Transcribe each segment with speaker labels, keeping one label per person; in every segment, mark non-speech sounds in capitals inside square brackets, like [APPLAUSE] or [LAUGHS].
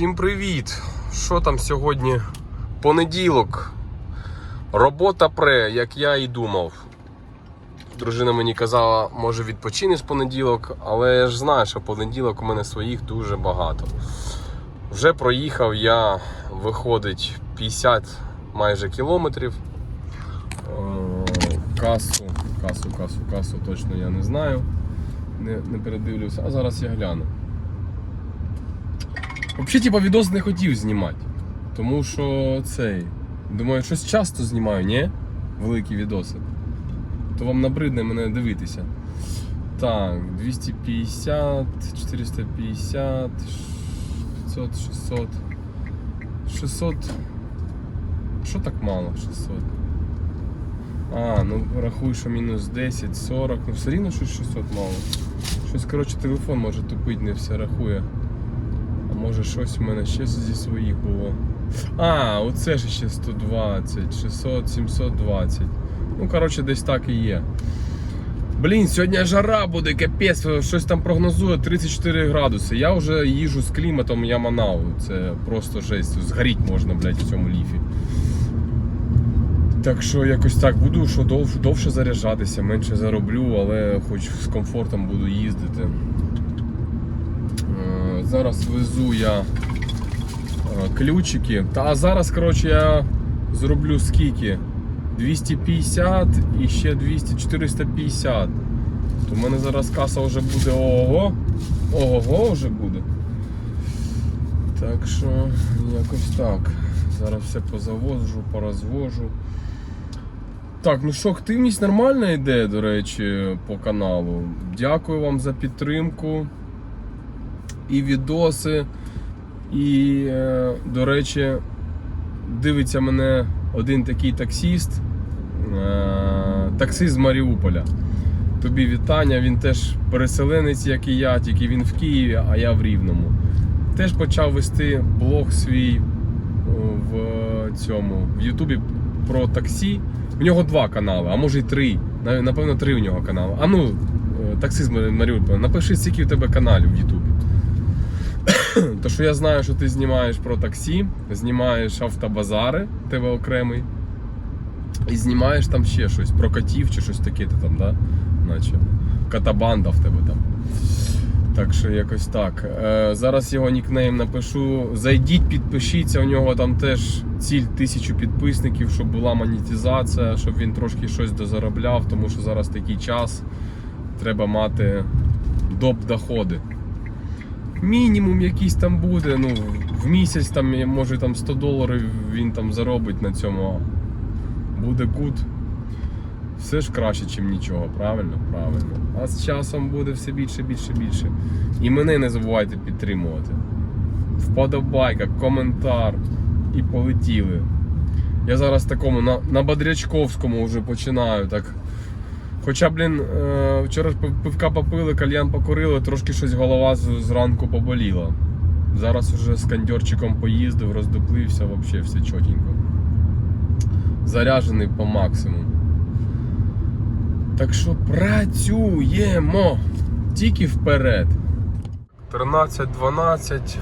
Speaker 1: Всім привіт! Що там сьогодні? Понеділок. Робота пре, як я і думав. Дружина мені казала, може відпочинеш понеділок, але я ж знаю, що понеділок у мене своїх дуже багато. Вже проїхав я, виходить, 50 майже кілометрів. Е, Касу, касу, касу, касу точно я не знаю. Не, не передивлюся, а зараз я гляну. Взагалі, типа, відос не хотів знімати. Тому що цей. Думаю, щось часто знімаю, ні? Великі відоси. То вам набридне мене дивитися. Так, 250, 450, 500, 600. 600. Що так мало? 600. А, ну рахуй, що мінус 10, 40. Ну все рівно щось 600 мало. Щось, коротше, телефон може тупить, не все рахує. Може щось у мене ще зі своїх було. А, оце ж ще 120, 600, 720. Ну, коротше, десь так і є. Блін, сьогодні жара буде, капець, щось там прогнозує 34 градуси. Я вже їжу з кліматом Яманау. Це просто жесть. Згоріть можна, блядь, в цьому ліфі. Так що якось так буду, що дов, довше заряджатися, менше зароблю, але хоч з комфортом буду їздити. Зараз везу я е, ключики. Та зараз, коротше, я зроблю скільки? 250 і ще 200, 450. То в мене зараз каса вже буде ого. Ого вже буде. Так що якось так. Зараз все позавожу, порозвожу. Так, ну що, активність нормальна йде, до речі, по каналу. Дякую вам за підтримку. І відоси. І, е, до речі, дивиться мене один такий таксіст, е, таксист з Маріуполя. Тобі вітання, він теж переселенець, як і я, тільки він в Києві, а я в Рівному. Теж почав вести блог свій в цьому в Ютубі про таксі. У нього два канали, а може й три. Напевно, три у нього канали. А ну, е, таксист Маріуполя, напиши, скільки у тебе каналів в Ютубі. То що я знаю, що ти знімаєш про таксі, знімаєш автобазари, тебе окремий. І знімаєш там ще щось про котів чи щось таке ти там, да? Наче. Катабанда в тебе там. Так що якось так. Е, зараз його нікнейм напишу. Зайдіть, підпишіться, у нього там теж ціль тисячу підписників, щоб була монетизація, щоб він трошки щось дозаробляв, тому що зараз такий час. Треба мати доп доходи. Мінімум якийсь там буде. Ну, в місяць там, може там 100 доларів він там заробить на цьому. Буде гуд. Все ж краще, ніж нічого, правильно? Правильно. А з часом буде все більше, більше, більше. І мене не забувайте підтримувати. Вподобайка, коментар і полетіли. Я зараз такому на, на Бодрячковському вже починаю так. Хоча, блін, е, вчора ж пивка попили, кальян покурили, трошки щось голова зранку поболіла. Зараз вже з кондьорчиком поїздив, роздуплився, взагалі все чотенько. Заряджений по максимуму. Так що працюємо тільки вперед. 13-12.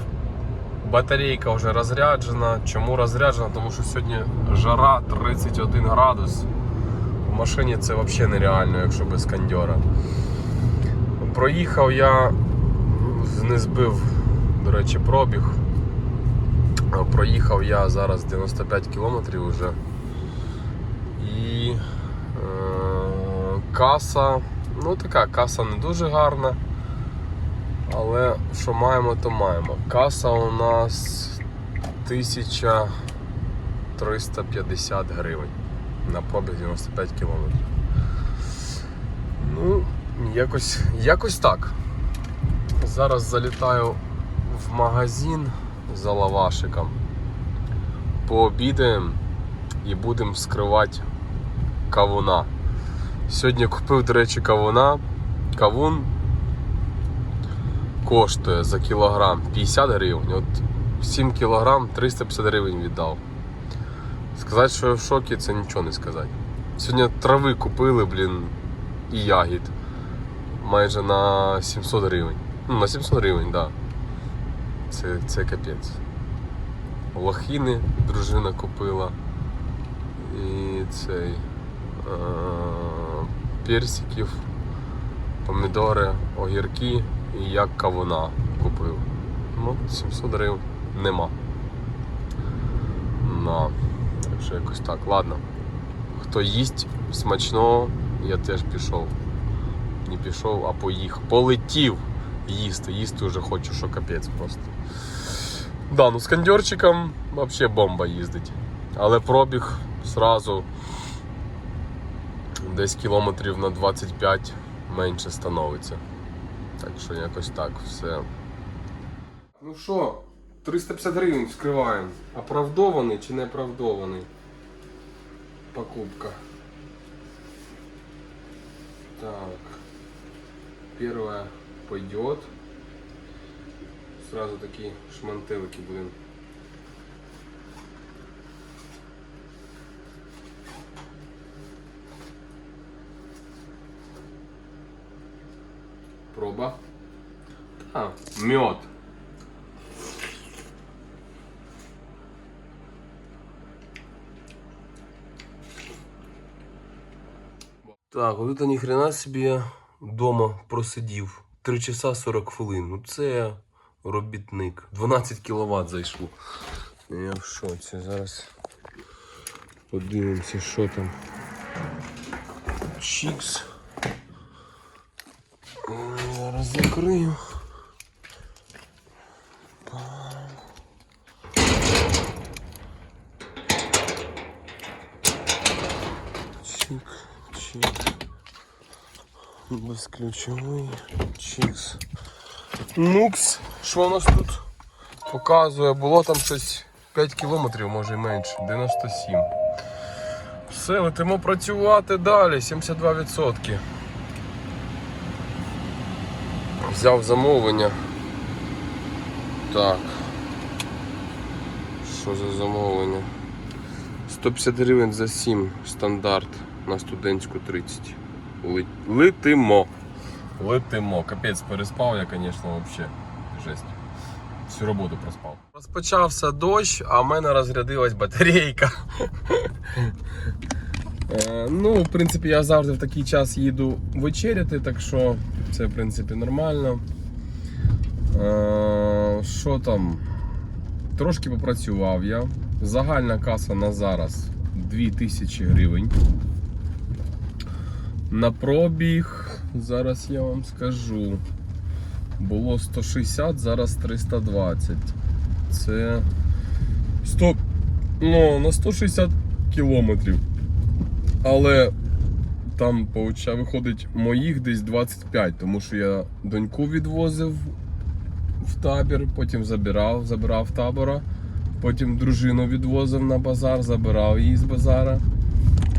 Speaker 1: Батарейка вже розряджена. Чому розряджена? Тому що сьогодні жара 31 градус. Машині це взагалі нереально, якщо без кондьора. Проїхав я, не збив, до речі, пробіг. Проїхав я зараз 95 кілометрів вже. І е, каса, ну така каса не дуже гарна. Але що маємо, то маємо. Каса у нас 1350 гривень на пробіг 95 кілометрів. Ну, якось, якось так. Зараз залітаю в магазин за лавашиком. Пообідаємо і будемо вскривати кавуна. Сьогодні купив, до речі, кавуна. Кавун коштує за кілограм 50 гривень. От 7 кілограм 350 гривень віддав. Сказати, що я в шокі, це нічого не сказати. Сьогодні трави купили, блін, і ягід. Майже на 700 гривень. Ну, на 700 гривень, так. Да. Це, це капець. лохини дружина купила. І цей е, персиків, помідори, огірки і як кавуна купив. Ну, 700 гривень нема. На. Що якось так. Ладно. Хто їсть смачного, я теж пішов. Не пішов, а поїхав. Полетів їсти. Їсти вже хочу, що капець просто. Да, ну з кондьорчиком взагалі бомба їздить. Але пробіг сразу десь кілометрів на 25 менше становиться. Так що якось так все. Ну що, 350 гривень вскриваємо. Оправдований чи не оправдований? Покупка. Так. Первое пойдет. Сразу такие шмантелики будем. Проба. А, мед. Так, от ніхрена собі вдома просидів. 3 часа 40 хвилин. Ну це робітник. 12 кВт зайшло. Я в шоці. Зараз подивимося, що там. Чікс. Зараз закрию. Чик, чик. Безключовий. Чикс. Нукс. Що у нас тут показує? Було там щось 5 кілометрів, може і менше. 97. Все, летимо працювати далі. 72%. Взяв замовлення. Так. Що за замовлення? 150 гривень за 7 стандарт на студентську 30. Ли- Летимо. Летимо. Капець переспав я, звісно, взагалі. Жесть. Всю роботу проспав. Розпочався дощ, а в мене розрядилась батарейка. Е, Ну, в принципі, я завжди в такий час їду вечеряти, так що це в принципі нормально. Е, Що там? Трошки попрацював я. Загальна каса на зараз 2000 гривень. На пробіг, зараз я вам скажу. Було 160, зараз 320. Це 100, ну, на 160 кілометрів. Але там виходить моїх десь 25, тому що я доньку відвозив в табір, потім забирав, забирав табора, потім дружину відвозив на базар, забирав її з базара.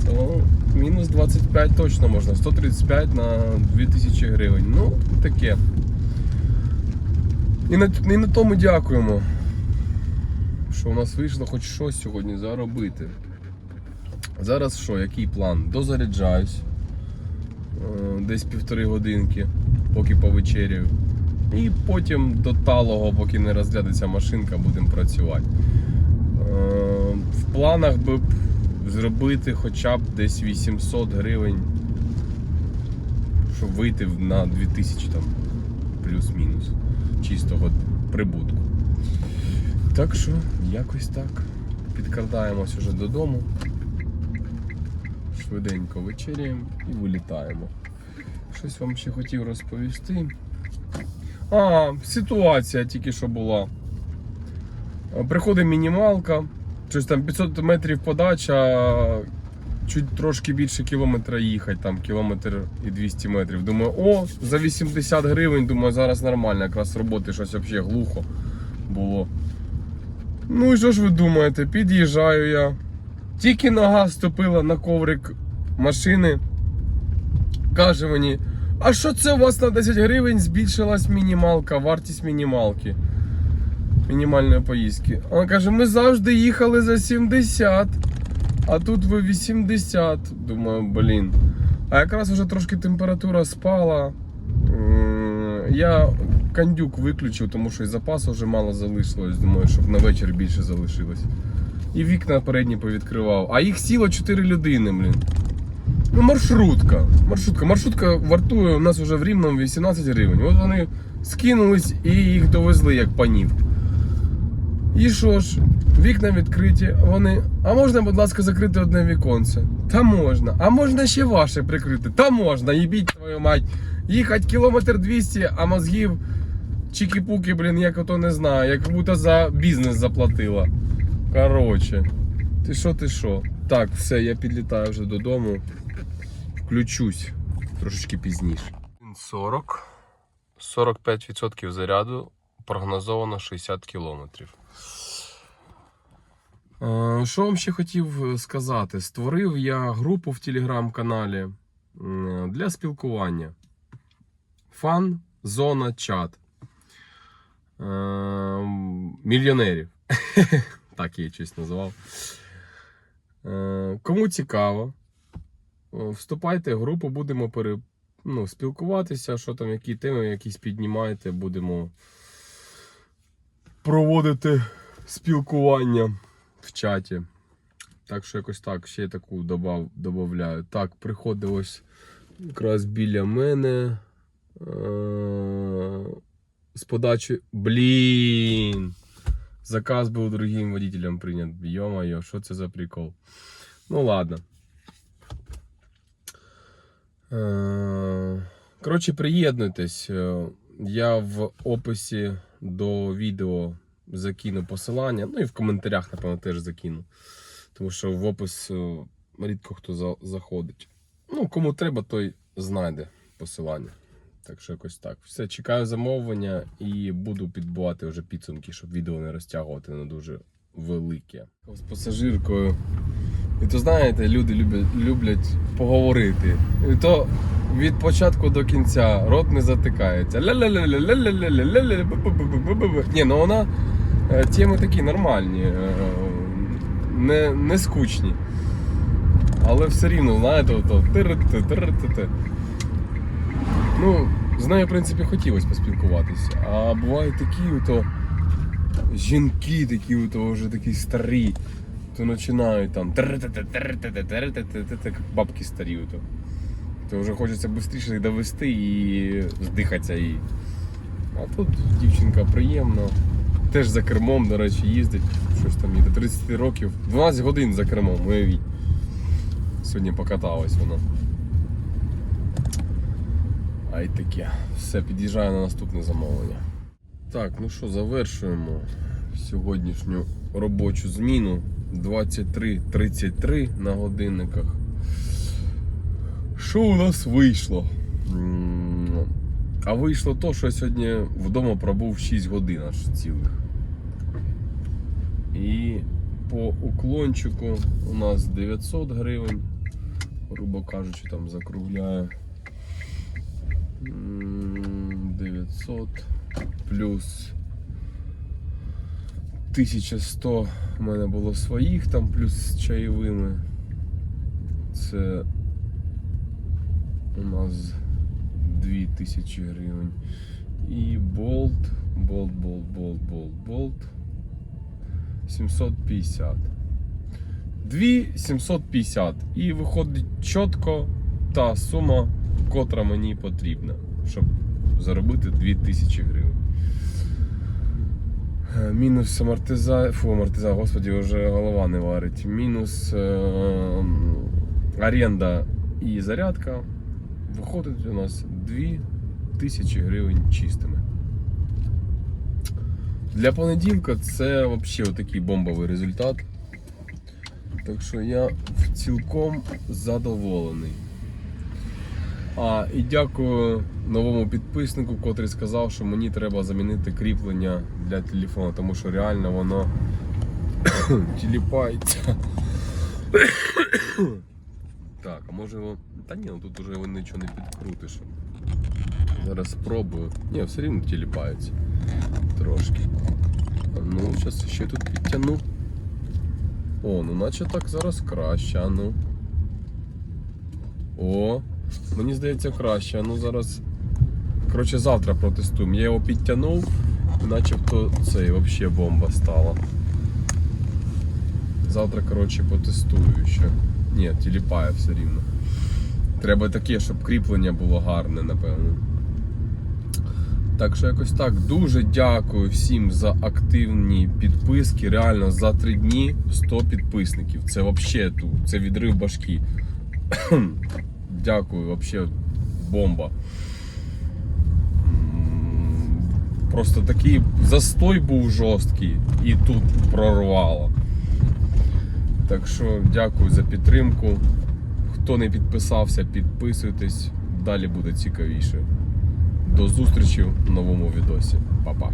Speaker 1: То мінус 25 точно можна, 135 на 2000 гривень. Ну, таке. І на, і на тому дякуємо, що у нас вийшло хоч щось сьогодні заробити. Зараз що, який план? Дозаряджаюсь е, десь півтори годинки, поки повечеряю. І потім до талого, поки не розглядиться машинка, будемо працювати. Е, В планах би зробити хоча б десь 800 гривень, щоб вийти на 2000 там плюс-мінус чистого прибутку. Так що, якось так. Підкрадаємось уже додому. Швиденько вечеряємо і вилітаємо. Щось вам ще хотів розповісти. А, ситуація тільки що була. Приходить мінімалка, щось там 500 метрів подача, чуть трошки більше кілометра їхати, там кілометр і 200 метрів. Думаю, о, за 80 гривень, думаю, зараз нормально, якраз роботи щось взагалі глухо було. Ну і що ж ви думаєте, під'їжджаю я. Тільки нога ступила на коврик машини. Каже мені, а що це у вас на 10 гривень збільшилась мінімалка, вартість мінімалки? Мінімальної поїздки. Вона каже, ми завжди їхали за 70, а тут ви 80. Думаю, блін. А якраз вже трошки температура спала. Я кандюк виключив, тому що і запасу вже мало залишилось. Думаю, щоб на вечір більше залишилось. І вікна передні повідкривав. А їх сіло 4 людини, блін. Ну, маршрутка. Маршрутка. Маршрутка вартує у нас вже в Рівному 18 гривень. От вони скинулись і їх довезли як панів. І що ж, вікна відкриті, вони. А можна, будь ласка, закрити одне віконце? Та можна. А можна ще ваше прикрити? Та можна, їбіть твою мать. Їхать кілометр 200, а мозгів чікі-пуки, блін, як ото не знаю, як будто за бізнес заплатила. Короче, ти що, ти що? Так, все, я підлітаю вже додому. Включусь трошечки пізніше. 40. 45% заряду прогнозовано 60 кілометрів. Е, Що вам ще хотів е, сказати? Створив я групу в телеграм-каналі для спілкування. Фан, зона, чат. Е, Мільйонерів. [LAUGHS] Так її щось назвав. Кому цікаво, вступайте в групу, будемо пере, ну, спілкуватися, що там, які теми якісь піднімаєте, будемо проводити спілкування в чаті. Так що якось так, ще таку добав, добавляю. Так, приходить ось якраз біля мене. Е- з подачі. Блін! Заказ був другим водителем прийнят. Йо-моє, що це за прикол? Ну ладно. Е, Коротше, приєднуйтесь. Е, Я в описі до відео закину посилання. Ну і в коментарях, напевно, теж закину. Тому що в опис е, рідко хто заходить. Ну, кому треба, той знайде посилання. Так що якось так. Все, чекаю замовлення і буду підбивати вже підсумки, щоб відео не розтягувати на дуже велике. З пасажиркою. І то знаєте, люди люблять, люблять поговорити. І то від початку до кінця рот не затикається. Ля-ля-ля-ля-ля-ля-ля-ля-ля, е, теми такі нормальні, е, не, не скучні. Але все рівно, знаєте, ото тир-ти. Ну, з нею, в принципі, хотілося поспілкуватися. А бувають такі ото жінки, такі ото вже такі старі, то починають там як бабки старі. То вже хочеться швидше довести і здихатися їй. А тут дівчинка приємна. Теж за кермом, до речі, їздить. Щось там їй до 30 років. 12 годин за кермом, уявіть. Сьогодні покаталась вона. А й таке. Все, під'їжджаю на наступне замовлення. Так, ну що, завершуємо сьогоднішню робочу зміну. 23.33 на годинниках. Що у нас вийшло? А вийшло то, що я сьогодні вдома пробув 6 годин аж цілих. І по уклончику у нас 900 гривень, грубо кажучи, там закругляю. 900 плюс 1100 у мене було своїх там, плюс з чайовими. Це у нас 2000 гривень. І болт, болт, болт, болт, болт, болт. 750. 2750. І виходить чітко та сума, котра мені потрібна, щоб заробити 2000 гривень. Е, Мінус амортиза... Фу, амортиза, господі, вже голова не варить. Мінус е... оренда і зарядка. Виходить у нас 2000 гривень чистими. Для понеділка це взагалі такий бомбовий результат. Так що я цілком задоволений. А, і дякую новому підписнику, котрий сказав, що мені треба замінити кріплення для телефону, тому що реально воно [COUGHS] тіліпається. [COUGHS] Так, а може воно. Та ні, ну тут уже нічого не підкрутиш. Зараз спробую. Ні, все рівно тіліпається. Трошки. Ну, зараз ще тут підтягну. О, ну наче так зараз краще, а ну. О, мені здається краще, а ну зараз Коротше, завтра протестуємо. Я його підтягнув, начебто цей взагалі бомба стала. Завтра, коротше, потестую ще. Ні, тіліпає все рівно. Треба таке, щоб кріплення було гарне, напевно. Так що якось так. Дуже дякую всім за активні підписки. Реально за три дні 100 підписників. Це взагалі це відрив башки. [COUGHS] Дякую, взагалі бомба. Просто такий застой був жорсткий і тут прорвало. Так що дякую за підтримку. Хто не підписався, підписуйтесь. Далі буде цікавіше. До зустрічі в новому відосі. Па-па.